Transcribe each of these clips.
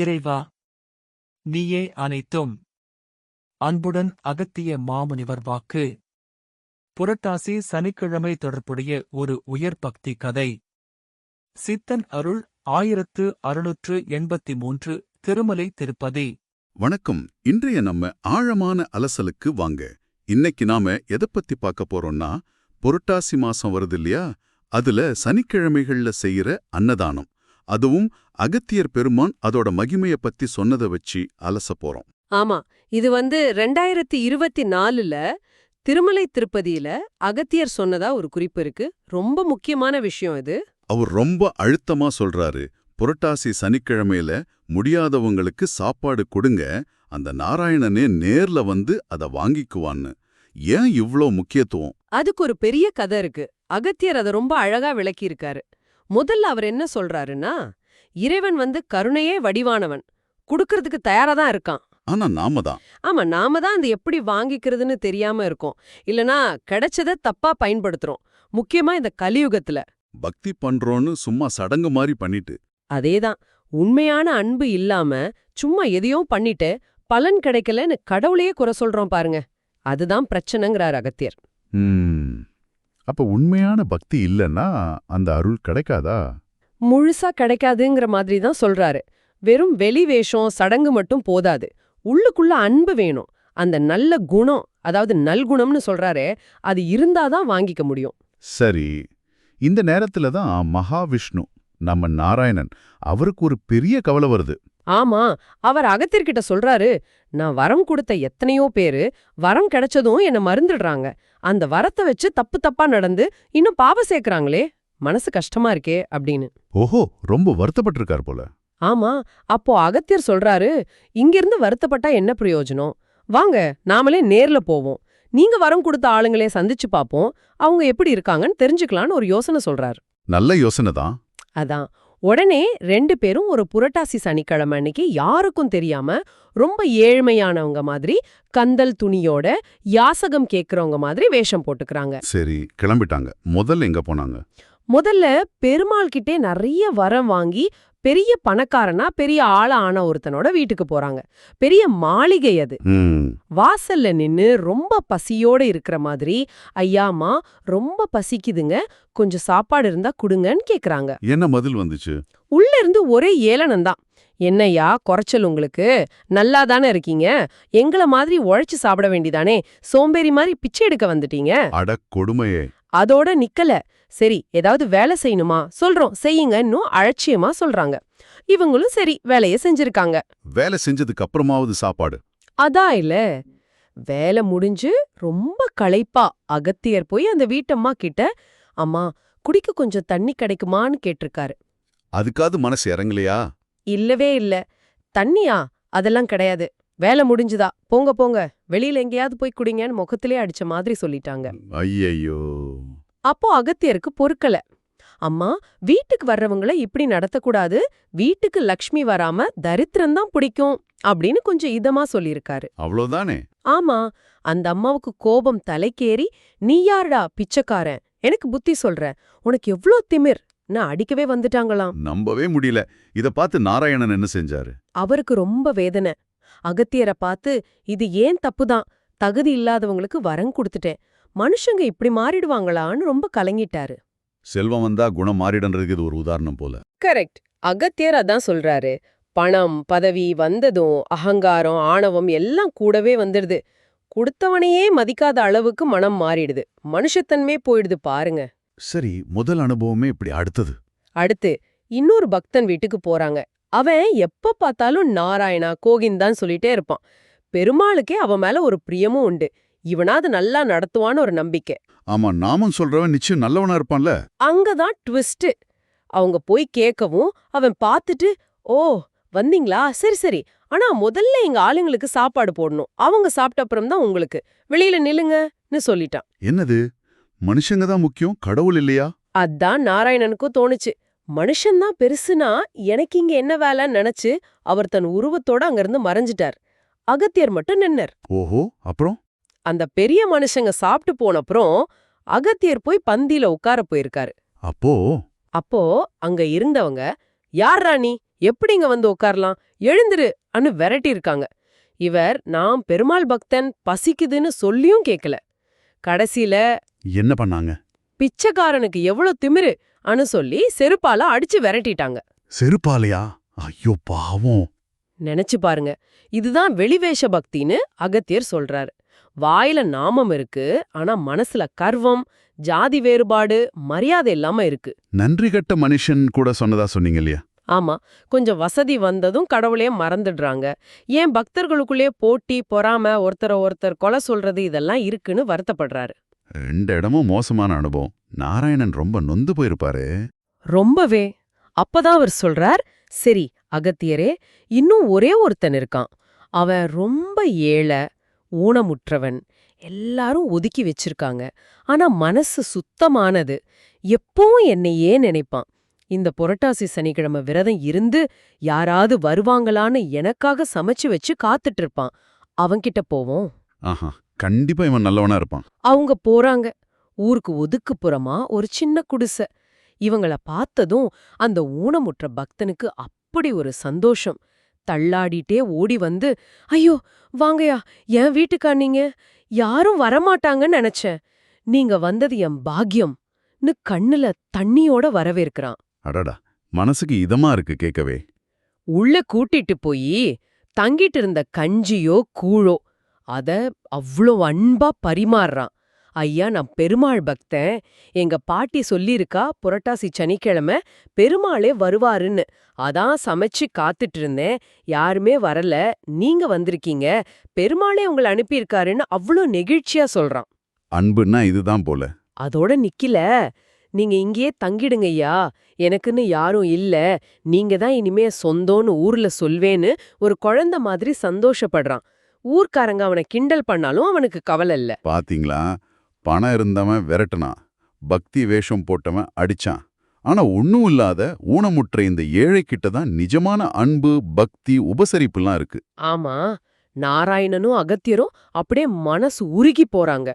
இறைவா நீயே அனைத்தும். அன்புடன் அகத்திய மாமுனிவர் வாக்கு. புரட்டாசி சனிக்கிழமை தொடர்புடைய ஒரு உயர் பக்தி கதை. சித்தன் அருள் ஆயிரத்து அறுநூற்று எண்பத்தி மூன்று திருமலை திருப்பதி. வணக்கம். இன்றைய நம்ம ஆழமான அலசலுக்கு வாங்க. இன்னைக்கு நாம எதை பத்தி பார்க்க போறோம்னா புரட்டாசி மாசம் வருது இல்லையா? அதுல சனிக்கிழமைகள்ல செய்யற அன்னதானம். அதுவும் அகத்தியர் பெருமான் அதோட மகிமைய பத்தி சொன்னதை வச்சு அலச போறோம். ஆமா இது வந்து ரெண்டாயிரத்தி இருபத்தி நாலுல திருமலை திருப்பதியில அகத்தியர் சொன்னதா ஒரு குறிப்பு இருக்கு. ரொம்ப முக்கியமான விஷயம் இது. அவர் ரொம்ப அழுத்தமா சொல்றாரு. புரட்டாசி சனிக்கிழமையில முடியாதவங்களுக்கு சாப்பாடு கொடுங்க அந்த நாராயணனே நேர்ல வந்து அத வாங்கிக்குவான்னு. ஏன் இவ்ளோ முக்கியத்துவம்? அதுக்கு ஒரு பெரிய கதை இருக்கு. அகத்தியர் அதை ரொம்ப அழகா விளக்கியிருக்காரு. முதல்ல அவர் என்ன சொல்றாருன்னா இறைவன் வந்து கருணையே வடிவானவன். குடுக்கறதுக்கு தயாரா தான் இருக்கான். ஆனா நாம தான். ஆமா நாம தான் அது எப்படி வாங்கிக்கிறதுன்னு தெரியாம இருக்கோம். இல்லனா கிடைச்சத தப்பா பயன்படுத்துறோம். முக்கியமா இந்த கலியுகத்துல. பக்தி பண்றோன்னு சும்மா சடங்கு மாதிரி பண்ணிட்டு. அதேதான். உண்மையான அன்பு இல்லாம சும்மா எதையோ பண்ணிட்டு பலன் கிடைக்கலன்னு கடவுளையே குறை சொல்றோம் பாருங்க. அதுதான் பிரச்சனைங்கிறார் அகத்தியர். ம். அப்ப உண்மையான பக்தி இல்லைன்னா அந்த அருள் கிடைக்காதா? முழுசா கிடைக்காதுங்கிற மாதிரி தான் சொல்றாரு. வெறும் வெளி வேஷம் சடங்கு மட்டும் போதாது. உள்ளுக்குள்ள அன்பு வேணும். அந்த நல்ல குணம் அதாவது நல்குணம்னு சொல்றாரே அது இருந்தாதான் வாங்கிக்க முடியும். சரி. இந்த நேரத்துல தான் மகாவிஷ்ணு நம்ம நாராயணன் அவருக்கு ஒரு பெரிய கவலை வருது. ஆமா. அவர் அகத்தியர்கிட்ட சொல்றாரு நான் வரம் கொடுத்த எத்தனையோ பேரு வரம் கிடைச்சதும் என்ன மறந்துடுறாங்க. அந்த வரத்தை வச்சு தப்பு தப்பா நடந்து இன்னும் பாவ சேர்க்கறாங்களே மனசு கஷ்டமா இருக்கே அப்படின்னு. ஓஹோ ரொம்ப வருத்தப்பட்டிருக்கார் போல. ஆமா அப்போ அகத்தியர் சொல்றாரு இங்கிருந்து வருத்தப்பட்டா என்ன பிரயோஜனம்? வாங்க நாமளே நேர்ல போவோம். நீங்க வரம் கொடுத்த ஆளுங்களே சந்திச்சு பாப்போம். அவங்க எப்படி இருக்காங்கன்னு தெரிஞ்சுக்கலான்னு ஒரு யோசனை சொல்றாரு. நல்ல யோசனை தான் அதான். உடனே ரெண்டு பேரும் ஒரு புரட்டாசி சனிக்கிழமை அன்னைக்கு யாருக்கும் தெரியாம ரொம்ப ஏழ்மையானவங்க மாதிரி கந்தல் துணியோட யாசகம் கேக்குறவங்க மாதிரி வேஷம் போட்டுக்கறாங்க. சரி கிளம்பிட்டாங்க. முதல்ல எங்க போனாங்க? முதல்ல பெருமாள் கிட்டே நிறைய வரம் வாங்கி பெரிய பணக்காரனா பெரிய ஆள ஆன ஒருத்தனோட வீட்டுக்கு போறாங்க. பெரிய மாளிகை அது. வாசல்ல நின்னு ரொம்ப பசியோட இருக்கிற மாதிரி ஐயாமா ரொம்ப பசிக்குதுங்க. கொஞ்சம் சாப்பாடு இருந்தா குடுங்கன்னு கேக்குறாங்க. என்ன பதில் வந்துச்சு? உள்ள இருந்து ஒரே ஏளனம்தான் என்னய்யா குறைச்சல் உங்களுக்கு? நல்லா தானே இருக்கீங்க? எங்கள மாதிரி உழைச்சு சாப்பிட வேண்டிதானே? சோம்பேறி மாதிரி பிச்சை எடுக்க வந்துட்டீங்க? அட கொடுமையே. அதோட நிக்கல. சரி ஏதாவது வேலை செய்யணுமா? சொல்றோம் செய்யுங்க இன்னும் அலட்சியமா சொல்றாங்க. இவங்களும் சரி வேலைய செஞ்சிருக்காங்க. வேலை செஞ்சதுக்கு அப்புறமாவது சாப்பாடு. அதான் இல்ல. வேலை முடிஞ்சு ரொம்ப களைப்பா அகத்தியர் போய் அந்த வீட்டம்மா கிட்ட அம்மா குடிக்க கொஞ்சம் தண்ணி கிடைக்குமான்னு கேட்டிருக்காரு. அதுக்காவது மனசு இறங்கலையா? இல்லவே இல்ல. தண்ணியா? அதெல்லாம் கிடையாது. வேலை முடிஞ்சுதா? போங்க போங்க. வெளியில எங்கேயாவது போய் குடிங்கன்னு முகத்திலே அடிச்ச மாதிரி சொல்லிட்டாங்க. ஐயையோ. அப்போ அகத்தியருக்கு பொறுக்கல. அம்மா வீட்டுக்கு வர்றவங்கள இப்படி நடத்தக்கூடாது. வீட்டுக்கு லக்ஷ்மி வராம தரித்திரம்தான் பிடிக்கும் அப்படின்னு கொஞ்சம் இதமா சொல்லியிருக்காரு. அவ்வளவுதானே? ஆமா அந்த அம்மாவுக்கு கோபம் தலைக்கேறி நீ யாருடா பிச்சைக்காரன்? எனக்கு புத்தி சொல்ற. உனக்கு எவ்ளோ திமிர்? நான் அடிக்கவே வந்துட்டாங்களாம். நம்பவே முடியல. இத பார்த்து நாராயணன் என்ன செஞ்சாரு? அவருக்கு ரொம்ப வேதனை. அகத்தியரை பார்த்து இது ஏன் தப்புதான்? தகுதி இல்லாதவங்களுக்கு வரம் கொடுத்துட்டேன். மனுஷங்க இப்படி மாறிடுவாங்களான்னு ரொம்ப கலங்கிட்டாரு. செல்வம் வந்தா குணம் மாறிடன்றதுக்கு இது ஒரு உதாரணம் போல. கரெக்ட். அகத்தியர் அதான் சொல்றாரு. பணம் பதவி வந்ததும் அகங்காரம் ஆணவம் எல்லாம் கூடவே வந்துடுது. கொடுத்தவனையே மதிக்காத அளவுக்கு மனம் மாறிடுது. மனுஷத்தன்மே போயிடுது பாருங்க. சரி முதல் அனுபவமே இப்படி அடுத்தது. அடுத்து இன்னொரு பக்தன் வீட்டுக்கு போறாங்க. அவன் எப்ப பார்த்தாலும் நாராயணா கோகிந்தான் சொல்லிட்டே இருப்பான். பெருமாளுக்கே அவன் மேல ஒரு பிரியமும் உண்டு. இவனாவது நல்லா நடத்துவான்னு ஒரு நம்பிக்கை. ஆமா நாமம் சொல்றவன் நிச்சயம் நல்லவனா இருப்பான்ல. அங்கதான் ட்விஸ்ட் அவங்க போய் கேட்கவும் அவன் பார்த்துட்டு ஓ வந்தீங்களா? சரி சரி. ஆனா முதல்ல எங்க ஆளுங்களுக்கு சாப்பாடு போடணும். அவங்க சாப்பிட்ட அப்புறம் தான் உங்களுக்கு. வெளியில நில்லுங்கன்னு சொல்லிட்டான். என்னது? மனுஷங்க தான் முக்கியம்? கடவுள் இல்லையா? அதான் நாராயணனுக்கும் தோணுச்சு. மனுஷன்தான் பெருசுனா எனக்கு இங்க என்ன வேலைன்னு நினைச்சு அவர் தன் உருவத்தோட அங்கிருந்து மறைஞ்சிட்டார். அகத்தியர் மட்டும் நின்னர். ஓஹோ அப்புறம்? அந்த பெரிய மனுஷங்க சாப்பிட்டு போனப்புறம் அகத்தியர் போய் பந்தியில உட்கார போயிருக்காரு. அப்போ? அப்போ அங்க இருந்தவங்க யார்ரா நீ எப்படிங்க வந்து உட்காரலாம்? எழுந்துரு அன்னு விரட்டி இருக்காங்க இவர் நான் பெருமாள் பக்தன் பசிக்குதுன்னு சொல்லியும் கேட்கல கடைசியில என்ன பண்ணாங்க? பிச்சைக்காரனுக்கு எவ்வளவு திமிரு அனு சொல்லி செருப்பால அடிச்சு விரட்டிட்டாங்க. செருப்பாலையா? ஐயோ பாவம். நினைச்சு பாருங்க. இதுதான் வெளிவேஷ பக்தின்னு அகத்தியர் சொல்றாரு. வாயில நாமம் இருக்கு ஆனா மனசுல கர்வம் ஜாதி வேறுபாடு மரியாதை இல்லாம இருக்கு. நன்றி கட்ட மனுஷன் கூட சொன்னதா சொன்னீங்க இல்லையா? ஆமா கொஞ்சம் வசதி வந்ததும் கடவுளையே மறந்துடுறாங்க. ஏன் பக்தர்களுக்குள்ளே போட்டி பொறாம ஒருத்தரை ஒருத்தர் கொலை சொல்றது இதெல்லாம் இருக்குன்னு வருத்தப்படுறாரு. ரெண்டு இடமும் மோசமான அனுபவம். நாராயணன் ரொம்ப நொந்து போயிருப்பாரு. ரொம்பவே. அப்பதான் அவர் சொல்றார் சரி அகத்தியரே இன்னும் ஒரே ஒருத்தன் இருக்கான். அவன் ரொம்ப ஏழை ஊனமுற்றவன். எல்லாரும் ஒதுக்கி வச்சிருக்காங்க. ஆனா மனசு சுத்தமானது. எப்பவும் என்னையே நினைப்பான். இந்த புரட்டாசி சனிக்கிழமை விரதம் இருந்து யாராவது வருவாங்களான்னு எனக்காக சமைச்சு வச்சு காத்துட்டு இருப்பான் அவன்கிட்ட போவோம். ஆஹா கண்டிப்பா இவன் நல்லவனா இருப்பான். அவங்க போறாங்க. ஊருக்கு ஒதுக்குப்புறமா ஒரு சின்ன குடிசை. இவங்கள பார்த்ததும் அந்த ஊனமுற்ற பக்தனுக்கு அப்படி ஒரு சந்தோஷம். தள்ளாடிட்டே ஓடி வந்து ஐயோ வாங்கயா என் வீட்டுக்கா நீங்க? யாரும் வரமாட்டாங்கன்னு நினைச்சேன். நீங்க வந்தது என் பாக்கியம்னு கண்ணுல தண்ணியோட வரவேற்கிறான். அடடா மனசுக்கு இதமா இருக்கு கேட்கவே உள்ள கூட்டிட்டு போயி தங்கிட்டு இருந்த கஞ்சியோ கூழோ அத அவ்ளோ அன்பா பரிமாறுறான். ஐயா நான் பெருமாள் பக்தன். எங்க பாட்டி சொல்லியிருக்கா புரட்டாசி சனிக்கிழமை பெருமாளே வருவாருன்னு. அதான் சமைச்சு காத்துட்டு இருந்தேன் யாருமே வரல. நீங்க வந்திருக்கீங்க. பெருமாளே உங்களை அனுப்பியிருக்காருன்னு அவ்ளோ நெகிழ்ச்சியா சொல்றான். அன்புன்னா இதுதான் போல. அதோட நிக்கல. நீங்க இங்கேயே தங்கிடுங்க ஐயா. எனக்குன்னு யாரும் இல்ல. நீங்க தான் இனிமே சொந்தம்னு ஊர்ல சொல்வேன்னு ஒரு குழந்தை மாதிரி சந்தோஷப்படுறான். ஊர்க்காரங்க அவனை கிண்டல் பண்ணாலும் அவனுக்கு கவலை இல்ல. பாத்தீங்களா? பணம் இருந்தவன் விரட்டுனான். பக்தி வேஷம் போட்டவன் அடிச்சான். ஆனா ஒண்ணும் இல்லாத ஊனமுற்ற இந்த ஏழை கிட்ட தான் நிஜமான அன்பு பக்தி உபசரிப்புலாம் இருக்கு. ஆமா நாராயணனும் அகத்தியரும் அப்படியே மனசு உருகி போறாங்க.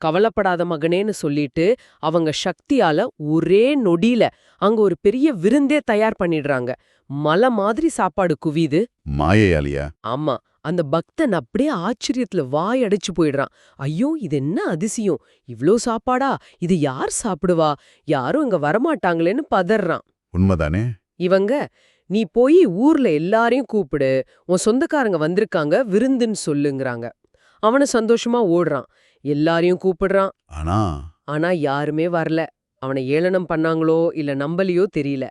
கவலைப்படாத மகனேன்னு சொல்லிட்டு அவங்க சக்தியால ஒரே நொடியில அங்க ஒரு பெரிய விருந்தே தயார் பண்ணிடுறாங்க. மலை மாதிரி சாப்பாடு குவியுது. மாயையாலியா? ஆமா அந்த பக்தன் அப்படியே ஆச்சரியத்துல வாய் அடைச்சு போயிடுறான். ஐயோ இது என்ன அதிசயம்? இவ்ளோ சாப்பாடா? இது யார் சாப்பிடுவா? யாரும் இங்க வரமாட்டாங்களேன்னு பதறான். உண்மைதானே? இவங்க நீ போய் ஊர்ல எல்லாரையும் கூப்பிடு. உன் சொந்தக்காரங்க வந்திருக்காங்க விருந்துன்னு சொல்லுங்கறாங்க. அவன சந்தோஷமா ஓடுறான். எல்லாரையும் கூப்பிடுறான். ஆனா? ஆனா யாருமே வரல. அவனை ஏளனம் பண்ணாங்களோ இல்ல நம்பலையோ தெரியல.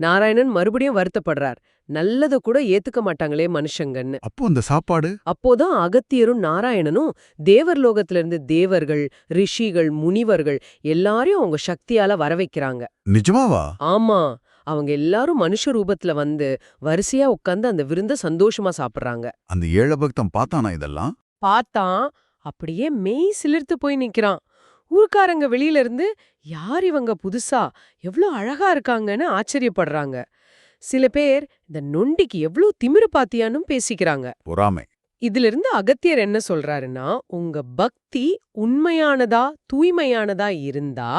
நாராயணன் மறுபடியும் வருத்தப்படுறார். நல்லத கூட ஏத்துக்க மாட்டாங்களே மனுஷங்கன்னு. அப்போ அந்த சாப்பாடு? அப்போதான் அகத்தியரும் நாராயணனும் தேவர் லோகத்திலிருந்து தேவர்கள் ரிஷிகள் முனிவர்கள் எல்லாரையும் அவங்க சக்தியால வர வைக்கிறாங்க நிஜமாவா? ஆமா. அவங்க எல்லாரும் மனுஷ ரூபத்துல வந்து வரிசையா உட்கார்ந்து அந்த விருந்த சந்தோஷமா சாப்பிடுறாங்க. அந்த ஏழை பக்தன் பார்த்தானா இதெல்லாம்? பார்த்தான். அப்படியே மெய் சிலிர்த்து போய் நிக்கிறான். ஊர்க்காரங்க வெளியில இருந்து யார் இவங்க புதுசா? எவ்ளோ அழகா இருக்காங்கன்னு ஆச்சரியப்படுறாங்க. சில பேர் இந்த நொண்டிக்கு எவ்ளோ திமிரு பாத்தியானும் பேசிக்கிறாங்க. பொறாமை. இதுல இருந்து அகத்தியர் என்ன சொல்றாருன்னா உங்க பக்தி உண்மையானதா தூய்மையானதா இருந்தா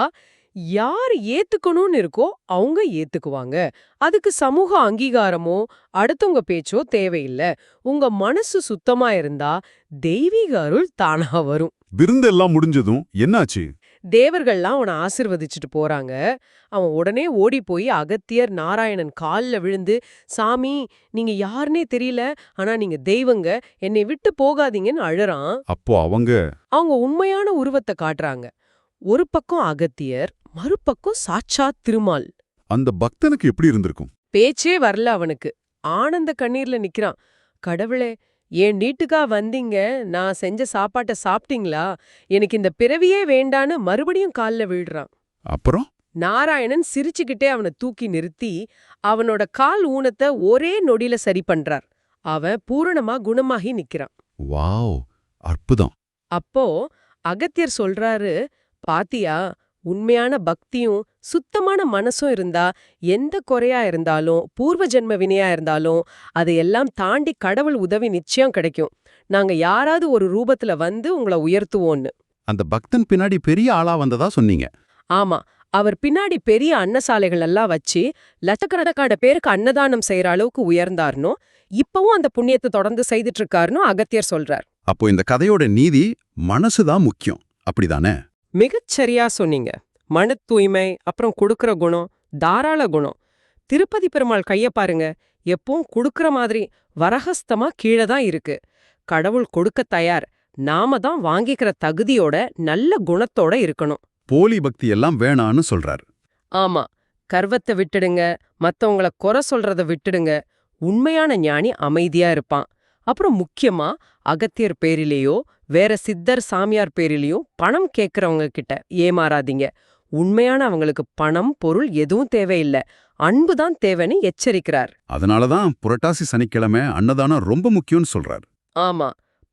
யார் ஏத்துக்கணும்னு இருக்கோ அவங்க ஏத்துக்குவாங்க. அதுக்கு சமூக அங்கீகாரமோ அடுத்தவங்க பேச்சோ தேவையில்ல. உங்க மனசு சுத்தமா இருந்தா தெய்வீக அருள் தானா வரும். விருந்தெல்லாம் முடிஞ்சதும் என்னாச்சு? தேவர்கள்லாம் அவனை ஆசிர்வதிச்சுட்டு போறாங்க. அவன் உடனே ஓடி போய் அகத்தியர் நாராயணன் கால்ல விழுந்து சாமி நீங்க யாருனே தெரியல ஆனா நீங்க தெய்வங்க என்னை விட்டு போகாதீங்கன்னு அழறான். அப்போ அவங்க? அவங்க உண்மையான உருவத்தை காட்டுறாங்க. ஒரு பக்கம் அகத்தியர் மறுபக்கம் சாட்சாத் திருமால். அந்த பக்தனுக்கு எப்படி இருந்திருக்கும்? பேச்சே வரல அவனுக்கு. ஆனந்த கண்ணீர்ல நிக்கிறான். கடவுளே என் வீட்டுக்கா வந்தீங்க? நான் செஞ்ச சாப்பாட்ட சாப்பிட்டீங்களா? எனக்கு இந்த பிறவியே வேண்டான்னு மறுபடியும் கால்ல விழுறான். அப்புறம்? நாராயணன் சிரிச்சுக்கிட்டே அவனை தூக்கி நிறுத்தி அவனோட கால் ஊனத்தை ஒரே நொடியில சரி பண்றார். அவன் பூரணமா குணமாகி நிக்கிறான். வாவ் அற்புதம். அப்போ அகத்தியர் சொல்றாரு பாத்தியா உண்மையான பக்தியும் சுத்தமான மனசும் இருந்தா எந்த குறையா இருந்தாலும் பூர்வ ஜென்ம வினையா இருந்தாலும் அதையெல்லாம் தாண்டி கடவுள் உதவி நிச்சயம் கிடைக்கும். நாங்க யாராவது ஒரு ரூபத்துல வந்து உங்களை உயர்த்துவோன்னு. அந்த பக்தன் பின்னாடி பெரிய ஆளா வந்ததா சொன்னீங்க? ஆமா. அவர் பின்னாடி பெரிய அன்னசாலைகள் எல்லாம் வச்சு லட்சக்கணக்கான பேருக்கு அன்னதானம் செய்யற அளவுக்கு உயர்ந்தார்னோ இப்பவும் அந்த புண்ணியத்தை தொடர்ந்து செய்துட்டு இருக்காருன்னு அகத்தியர் சொல்றார். அப்போ இந்த கதையோட நீதி மனசுதான் முக்கியம். அப்படிதானே? மிகச்சரியா சொன்னீங்க. மன தூய்மை அப்புறம் கொடுக்கற குணம் தாராள குணம். திருப்பதி பெருமாள் கைய பாருங்க. எப்பவும் கொடுக்கற மாதிரி வரஹஸ்தமா கீழே தான் இருக்கு. கடவுள் கொடுக்க தயார். நாம தான் வாங்கிக்கிற தகுதியோட நல்ல குணத்தோட இருக்கணும். போலி பக்தி எல்லாம் வேணான்னு சொல்றார். ஆமா. கர்வத்தை விட்டுடுங்க. மத்தவங்கள குறை சொல்றத விட்டுடுங்க. உண்மையான ஞானி அமைதியா இருப்பான். அப்புறம் முக்கியமா அகத்தியர் பேரிலேயோ வேற சித்தர் சாமியார் பேரிலேயோ பணம் கேக்குறவங்க கிட்ட ஏமாறாதீங்க. உண்மையான அவங்களுக்கு பணம் பொருள் எதுவும் தேவையில்லை. அன்பு தான் தேவைன்னு எச்சரிக்கிறார். அதனாலதான் புரட்டாசி சனிக்கிழமை அன்னதானம் ரொம்ப முக்கியம்னு சொல்றார். ஆமா.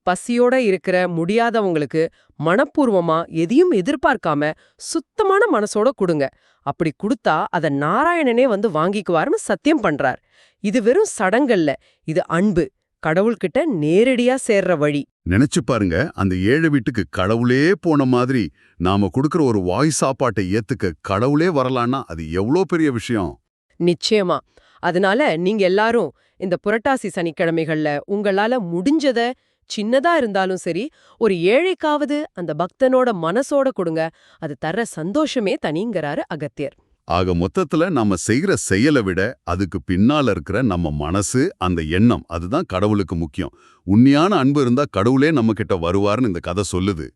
பசியோட இருக்கிற முடியாதவங்களுக்கு மனப்பூர்வமா எதையும் எதிர்பார்க்காம சுத்தமான மனசோட கொடுங்க. அப்படி கொடுத்தா அத நாராயணனே வந்து வாங்கிக்குவாருன்னு சத்தியம் பண்றார். இது வெறும் சடங்கல்ல இது அன்பு. கடவுள்கிட்ட நேரடியா சேர்ற வழி. நினைச்சு பாருங்க அந்த ஏழை வீட்டுக்கு கடவுளே போன மாதிரி நாம கொடுக்கிற ஒரு வாய் சாப்பாட்டை ஏத்துக்க கடவுளே வரலான்னா அது எவ்வளோ பெரிய விஷயம்? நிச்சயமா. அதனால நீங்க எல்லாரும் இந்த புரட்டாசி சனிக்கிழமைகள்ல உங்களால முடிஞ்சத சின்னதா இருந்தாலும் சரி ஒரு ஏழைக்காவது அந்த பக்தனோட மனசோட கொடுங்க. அது தர்ற சந்தோஷமே தனிங்கிறாரு அகத்தியர். ஆக மொத்தத்துல நாம செய்யற செயலை விட அதுக்கு பின்னால இருக்கிற நம்ம மனசு அந்த எண்ணம் அதுதான் கடவுளுக்கு முக்கியம். உண்மையான அன்பு இருந்தா கடவுளே நம்ம கிட்ட வருவார்னு இந்த கதை சொல்லுது.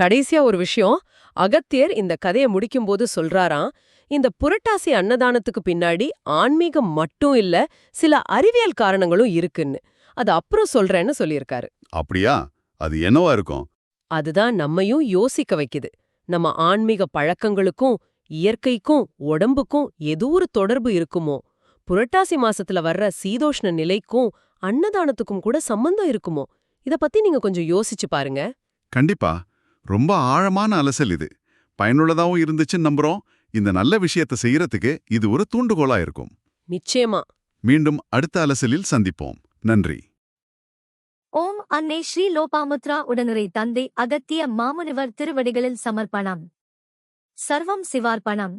கடைசியா ஒரு விஷயம் அகத்தியர் இந்த கதையை முடிக்கும்போது சொல்றாராம் இந்த புரட்டாசி அன்னதானத்துக்கு பின்னாடி ஆன்மீகம் மட்டும் இல்ல சில அறிவியல் காரணங்களும் இருக்குன்னு. அது அப்புறம் சொல்றேன்னு சொல்லியிருக்காரு. அப்படியா? அது என்னவா இருக்கும்? அதுதான் நம்மையும் யோசிக்க வைக்குது. நம்ம ஆன்மீக பழக்கங்களுக்கும் இயற்கைக்கும் உடம்புக்கும் ஏதோ ஒரு தொடர்பு இருக்குமோ? புரட்டாசி மாசத்துல வர்ற சீதோஷ்ண நிலைக்கும் அன்னதானத்துக்கும் கூட சம்பந்தம் இருக்குமோ? இத பத்தி நீங்க கொஞ்சம் யோசிச்சு பாருங்க. கண்டிப்பா. ரொம்ப ஆழமான அலசல் இது. பயனுள்ளதாவும் இருந்துச்சுன்னு நம்புறோம். இந்த நல்ல விஷயத்தை செய்யறதுக்கு இது ஒரு தூண்டுகோலா இருக்கும். நிச்சயமா. மீண்டும் அடுத்த அலசலில் சந்திப்போம். நன்றி. ஓம் அன்னை ஸ்ரீ லோபாமுத்ரா உடனுரை தந்தை அகத்திய மாமுனிவர் திருவடிகளில் சமர்ப்பணம். சர்வம் சிவார்ப்பணம்.